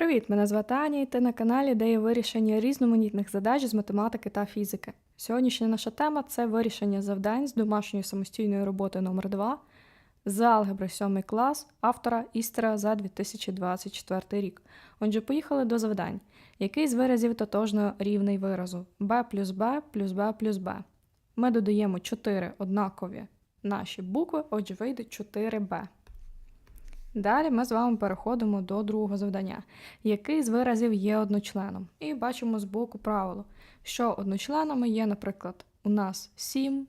Привіт! Мене звати Аня і ти на каналі, де є вирішення різноманітних задач з математики та фізики. Сьогоднішня наша тема це вирішення завдань з домашньої самостійної роботи номер 2 з алгебри 7 клас автора Істера за 2024 рік. Отже, поїхали до завдань. Який з виразів тотожно рівний виразу b плюс b плюс b плюс b. Ми додаємо 4 однакові наші букви, отже, вийде 4b. Далі ми з вами переходимо до другого завдання, який з виразів є одночленом. І бачимо з боку правило, що одночленами є, наприклад, у нас 7,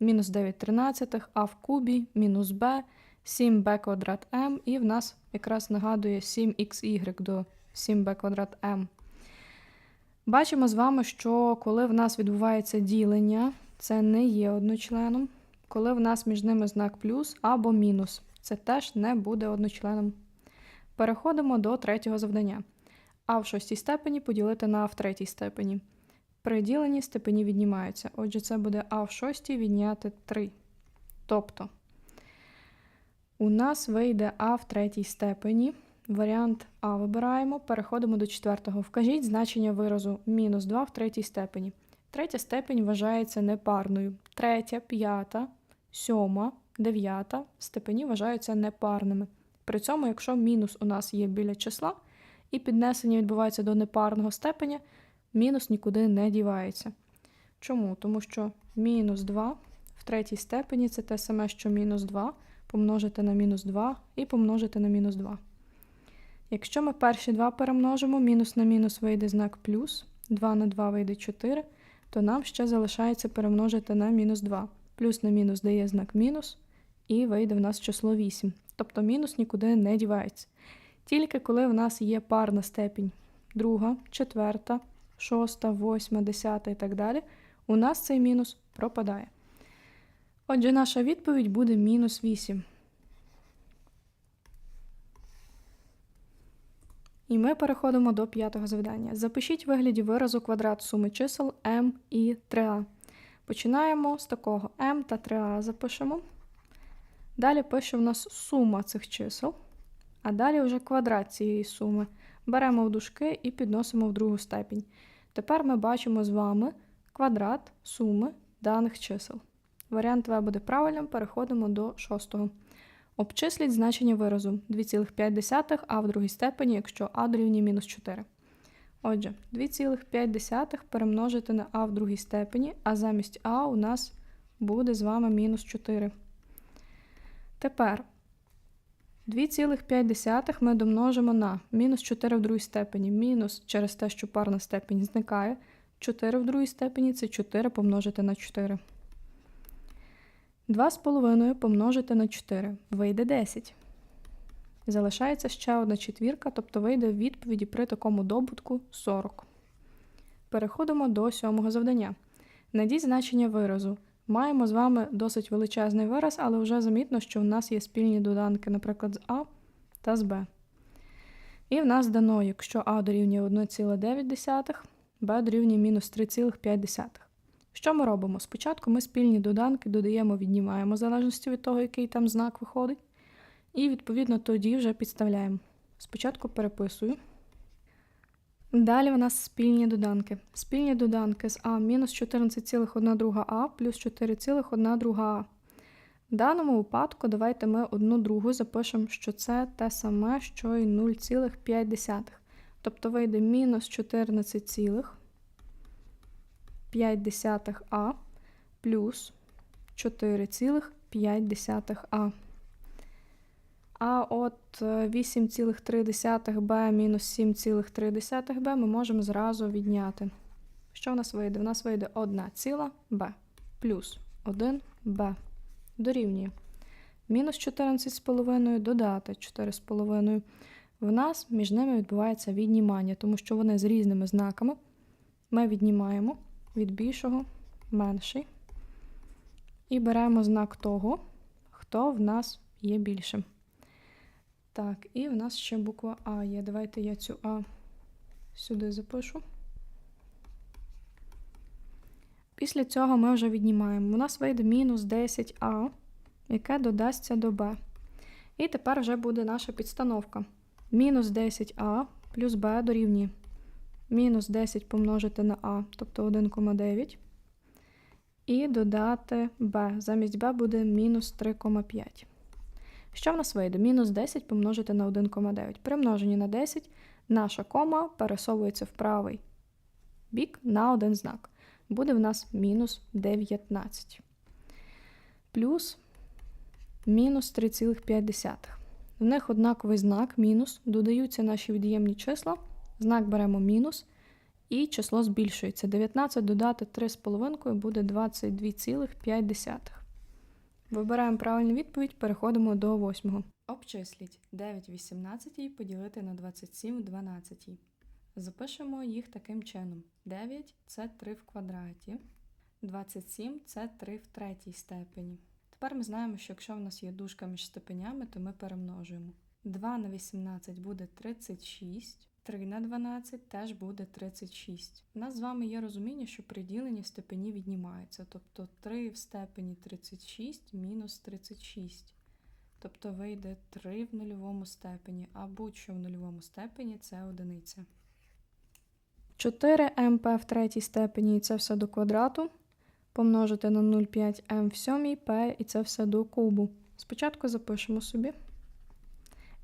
мінус 9 тринадцятих, а в кубі мінус b, 7b квадрат m, і в нас якраз нагадує 7xy до 7b квадрат m. Бачимо з вами, що коли в нас відбувається ділення, це не є одночленом, коли в нас між ними знак плюс або мінус це теж не буде одночленом. Переходимо до третього завдання. А в шостій степені поділити на А в третій степені. При діленні степені віднімаються. Отже, це буде А в шостій відняти 3. Тобто у нас вийде А в третій степені. Варіант А вибираємо, переходимо до четвертого. Вкажіть значення виразу мінус 2 в третій степені. Третя степень вважається непарною. Третя, п'ята, сьома дев'ята степені вважаються непарними. При цьому, якщо мінус у нас є біля числа, і піднесення відбувається до непарного степеня, мінус нікуди не дівається. Чому? Тому що мінус 2 в третій степені це те саме, що мінус 2 помножити на мінус 2 і помножити на мінус 2. Якщо ми перші два перемножимо, мінус на мінус вийде знак плюс, 2 на 2 вийде 4, то нам ще залишається перемножити на мінус 2. Плюс на мінус дає знак мінус, і вийде в нас число 8. Тобто мінус нікуди не дівається. Тільки коли в нас є парна степінь друга, четверта, шоста, восьма, десята і так далі, у нас цей мінус пропадає. Отже, наша відповідь буде мінус 8. І ми переходимо до п'ятого завдання. Запишіть вигляді виразу квадрат суми чисел m і 3a. Починаємо з такого m та 3a запишемо. Далі пише в нас сума цих чисел, а далі вже квадрат цієї суми. Беремо в дужки і підносимо в другу степінь. Тепер ми бачимо з вами квадрат суми даних чисел. Варіант В буде правильним, переходимо до шостого. Обчисліть значення виразу 2,5, а в другій степені, якщо а дорівнює мінус 4. Отже, 2,5 перемножити на а в другій степені, а замість а у нас буде з вами мінус 4. Тепер 2,5 ми домножимо на мінус 4 в другій степені. Мінус через те, що парна степень зникає. 4 в другій степені це 4 помножити на 4. 2,5 помножити на 4. Вийде 10. Залишається ще одна четвірка, тобто вийде в відповіді при такому добутку 40. Переходимо до сьомого завдання. Найдіть значення виразу Маємо з вами досить величезний вираз, але вже замітно, що в нас є спільні доданки, наприклад, з А та з Б. І в нас дано, якщо А дорівнює 1,9, Б дорівнює мінус 3,5. Що ми робимо? Спочатку ми спільні доданки додаємо, віднімаємо в залежності від того, який там знак виходить. І, відповідно, тоді вже підставляємо. Спочатку переписую. Далі у нас спільні доданки. Спільні доданки з А мінус 14,1 А плюс 4,1 А. В даному випадку давайте ми одну другу запишемо, що це те саме, що і 0,5. Тобто вийде мінус 14,5 А плюс 4,5 А. От 8,3b е, мінус 7,3b ми можемо зразу відняти. Що в нас вийде? У нас вийде 1 ціла b плюс 1b дорівнює. Мінус 14,5 додати 4,5. В нас між ними відбувається віднімання, тому що вони з різними знаками. Ми віднімаємо від більшого менший. І беремо знак того, хто в нас є більшим. Так, і в нас ще буква А є. Давайте я цю А сюди запишу. Після цього ми вже віднімаємо. У нас вийде мінус 10а, яке додасться до Б. І тепер вже буде наша підстановка. Мінус 10а плюс b дорівнює мінус 10 помножити на а, тобто 1,9. І додати b. Замість b буде мінус 3,5. Що в нас вийде? Мінус 10 помножити на 1,9. При множенні на 10 наша кома пересовується в правий бік на один знак. Буде в нас мінус 19. Плюс мінус 3,5. В них однаковий знак мінус. Додаються наші від'ємні числа. Знак беремо мінус. І число збільшується. 19 додати 3,5 буде 22,5. Вибираємо правильну відповідь, переходимо до восьмого. Обчисліть 9 в 18 поділити на 27 в 12. Запишемо їх таким чином. 9 це 3 в квадраті, 27 це 3 в третій степені. Тепер ми знаємо, що якщо в нас є дужка між степенями, то ми перемножуємо. 2 на 18 буде 36, 3 на 12 теж буде 36. У нас з вами є розуміння, що при діленні степені віднімаються. Тобто 3 в степені 36 мінус 36. Тобто вийде 3 в нульовому степені, а будь-що в нульовому степені це одиниця. 4 МП в третій степені і це все до квадрату. Помножити на 0,5 М в сьомій П і це все до кубу. Спочатку запишемо собі.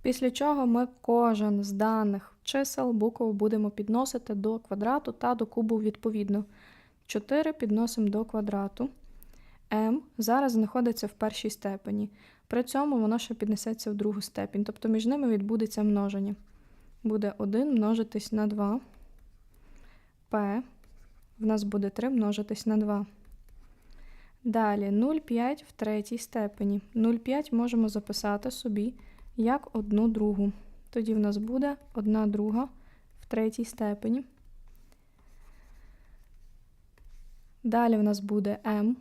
Після чого ми кожен з даних чисел букв будемо підносити до квадрату та до кубу відповідно. 4 підносимо до квадрату. М зараз знаходиться в першій степені. При цьому воно ще піднесеться в другу степінь. Тобто між ними відбудеться множення. Буде 1 множитись на 2. П. В нас буде 3 множитись на 2. Далі 0,5 в третій степені. 0,5 можемо записати собі як одну другу. Тоді в нас буде 1 друга в третій степені. Далі в нас буде m.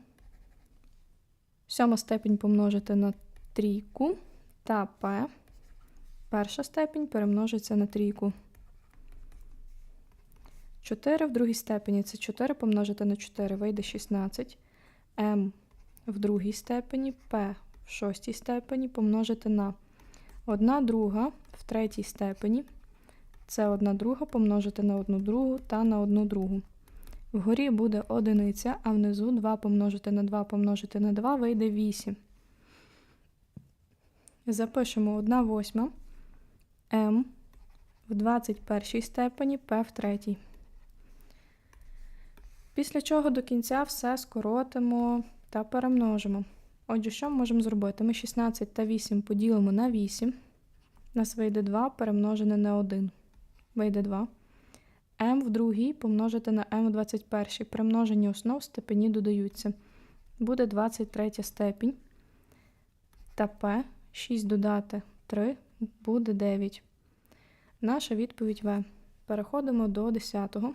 Сьома степень помножити на трійку та p. Перша степень перемножиться на трійку. 4 в другій степені це 4 помножити на 4 вийде 16. m в другій степені, p в шостій степені помножити на 1 друга в третій степені. Це 1 друга помножити на 1 другу та на 1 другу. Вгорі буде одиниця, а внизу 2 помножити на 2 помножити на 2 вийде 8. Запишемо 1 восьма m в 21 степені p в третій. Після чого до кінця все скоротимо та перемножимо. Отже, що ми можемо зробити? Ми 16 та 8 поділимо на 8. У нас вийде 2 перемножене на 1. Вийде 2. m в другій помножити на m в 21. При множенні основ степені додаються. Буде 23 степінь. Та p 6 додати 3 буде 9. Наша відповідь В. Переходимо до 10-го.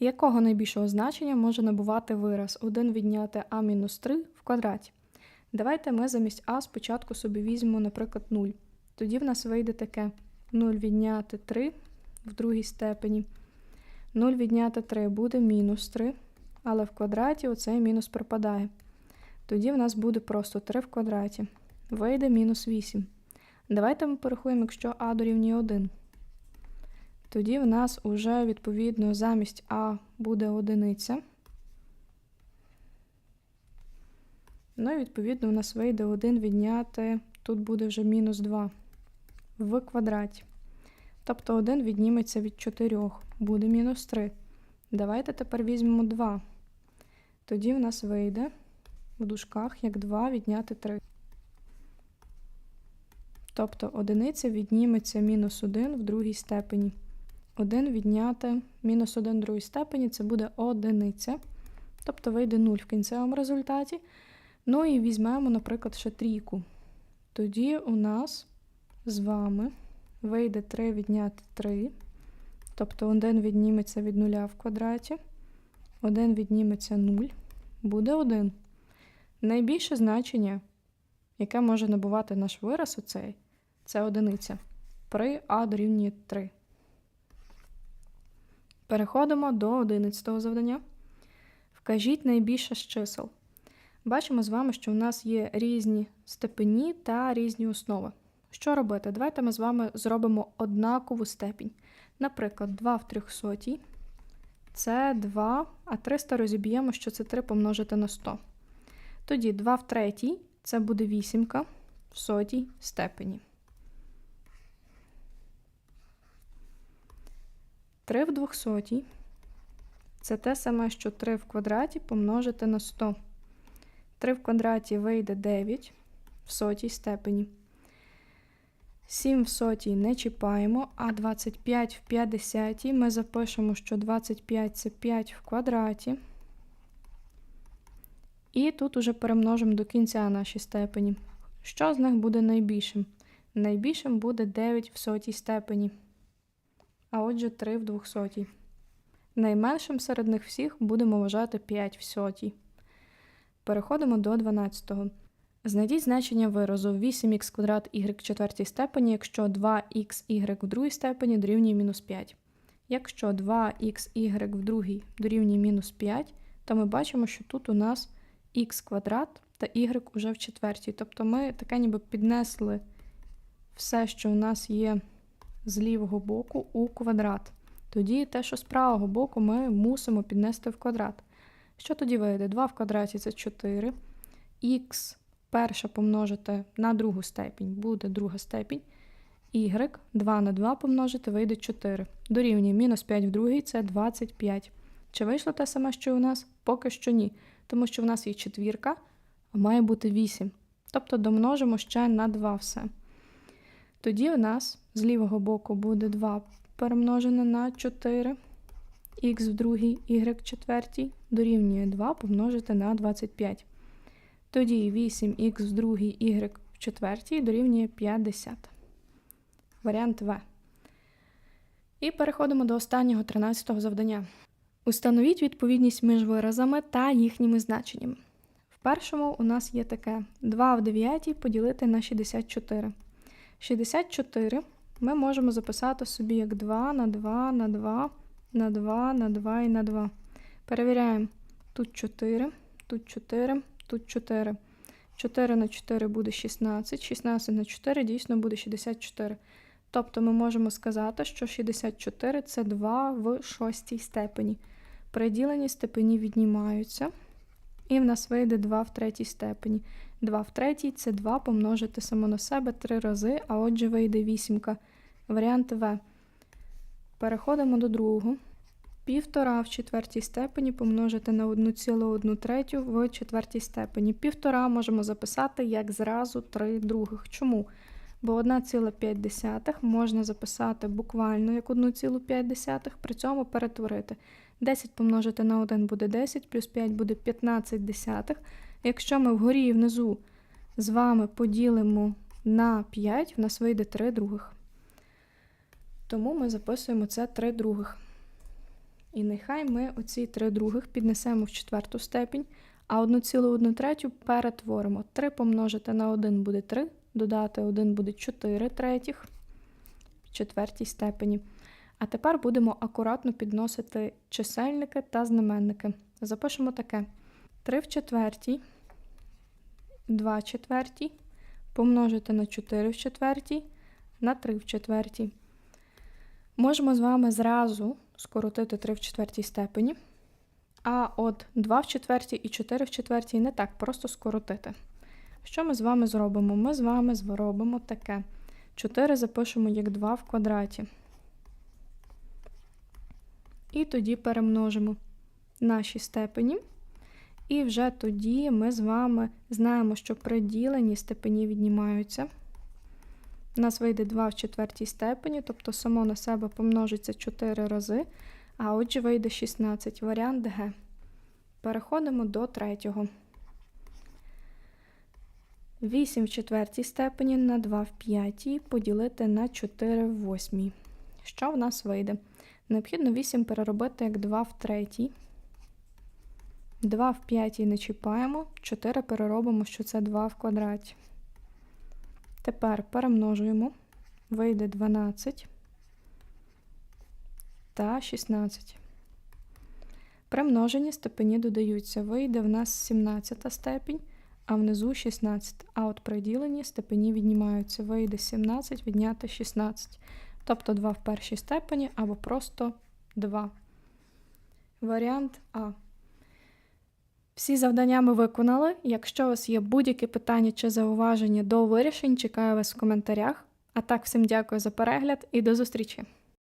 Якого найбільшого значення може набувати вираз 1 відняти А-3 в квадраті? Давайте ми замість а спочатку собі візьмемо, наприклад, 0. Тоді в нас вийде таке 0 відняти 3 в другій степені. 0 відняти 3 буде мінус 3, але в квадраті оцей мінус пропадає. Тоді в нас буде просто 3 в квадраті. Вийде мінус 8. Давайте ми порахуємо, якщо а дорівнює 1. Тоді в нас уже відповідно замість А буде одиниця. Ну і відповідно у нас вийде 1 відняти, тут буде вже мінус 2 в квадраті. Тобто 1 відніметься від 4, буде мінус 3. Давайте тепер візьмемо 2. Тоді в нас вийде в дужках як 2 відняти 3. Тобто одиниця відніметься мінус 1 в другій степені. 1 відняти мінус 1 в другій степені це буде одиниця. Тобто вийде 0 в кінцевому результаті. Ну і візьмемо, наприклад, ще трійку. Тоді у нас з вами вийде 3 відняти 3. Тобто 1 відніметься від 0 в квадраті. 1 відніметься 0. Буде 1. Найбільше значення, яке може набувати наш вираз оцей, це одиниця. При а дорівнює 3. Переходимо до 11 завдання. Вкажіть найбільше з чисел. Бачимо з вами, що у нас є різні степені та різні основи. Що робити? Давайте ми з вами зробимо однакову степінь. Наприклад, 2 в 300 це 2, а 300 розіб'ємо, що це 3 помножити на 100. Тоді 2 в третій це буде вісімка в сотій степені. 3 в 200 це те саме, що 3 в квадраті помножити на 100. 3 в квадраті вийде 9 в сотій степені. 7 в сотій не чіпаємо, а 25 в 50 ми запишемо, що 25 це 5 в квадраті. І тут уже перемножимо до кінця наші степені. Що з них буде найбільшим? Найбільшим буде 9 в сотій степені. А отже, 3 в 200. Найменшим серед них всіх будемо вважати 5 в сотій. Переходимо до 12-го. Знайдіть значення виразу 8х квадрат y в четвертій степені, якщо 2xy в другій степені дорівнює мінус 5. Якщо 2xy в другій дорівнює мінус 5, то ми бачимо, що тут у нас х квадрат та y уже в четвертій. Тобто ми таке ніби піднесли все, що у нас є з лівого боку, у квадрат. Тоді те, що з правого боку, ми мусимо піднести в квадрат. Що тоді вийде? 2 в квадраті це 4. Х перша помножити на другу степінь буде друга степінь. Y 2 на 2 помножити вийде 4. Дорівнює мінус 5 в другій це 25. Чи вийшло те саме, що у нас? Поки що ні. Тому що в нас є четвірка, а має бути 8. Тобто домножимо ще на 2 все. Тоді у нас з лівого боку буде 2 перемножене на 4. Х в другій, y в четвертій дорівнює 2 помножити на 25. Тоді 8х в другій, y в четвертій дорівнює 50. Варіант В. І переходимо до останнього 13-го завдання. Установіть відповідність між виразами та їхніми значеннями. В першому у нас є таке 2 в 9 поділити на 64. 64 ми можемо записати собі як 2 на 2 на 2 на 2 на 2 і на 2. Перевіряємо. Тут 4, тут 4, тут 4. 4 на 4 буде 16, 16 на 4 дійсно буде 64. Тобто ми можемо сказати, що 64 це 2 в шостій степені. Приділені степені віднімаються. І в нас вийде 2 в третій степені. 2 в третій це 2 помножити само на себе 3 рази, а отже вийде вісімка. Варіант В. Переходимо до другого. Півтора в четвертій степені помножити на 1,1 третю в четвертій степені. Півтора можемо записати як зразу 3 других. Чому? Бо 1,5 можна записати буквально як 1,5, при цьому перетворити. 10 помножити на 1 буде 10, плюс 5 буде 15 десятих. Якщо ми вгорі і внизу з вами поділимо на 5, в нас вийде 3 других. Тому ми записуємо це 3 других. І нехай ми оці 3 других піднесемо в четверту степінь, а 1,1 третю перетворимо. 3 помножити на 1 буде 3, додати 1 буде 4 третіх в четвертій степені. А тепер будемо акуратно підносити чисельники та знаменники. Запишемо таке: 3 в четвертій, 2 в четвертій, помножити на 4 в четвертій, на 3 в четвертій. Можемо з вами зразу скоротити 3 в четвертій степені. А от 2 в четвертій і 4 в четвертій не так просто скоротити. Що ми з вами зробимо? Ми з вами зробимо таке. 4 запишемо як 2 в квадраті. І тоді перемножимо наші степені. І вже тоді ми з вами знаємо, що при діленні степені віднімаються. У нас вийде 2 в четвертій степені, тобто само на себе помножиться 4 рази, а отже вийде 16. Варіант Г. Переходимо до третього. 8 в четвертій степені на 2 в п'ятій поділити на 4 в восьмій. Що в нас вийде? Необхідно 8 переробити як 2 в третій. 2 в п'ятій не чіпаємо, 4 переробимо, що це 2 в квадраті. Тепер перемножуємо, вийде 12 та 16. При множенні степені додаються. Вийде в нас 17 степінь, а внизу 16. А от при діленні степені віднімаються. Вийде 17, відняти 16. тобто 2 в першій степені або просто 2. Варіант А. Всі завдання ми виконали. Якщо у вас є будь-які питання чи зауваження до вирішень, чекаю вас в коментарях. А так, всім дякую за перегляд і до зустрічі!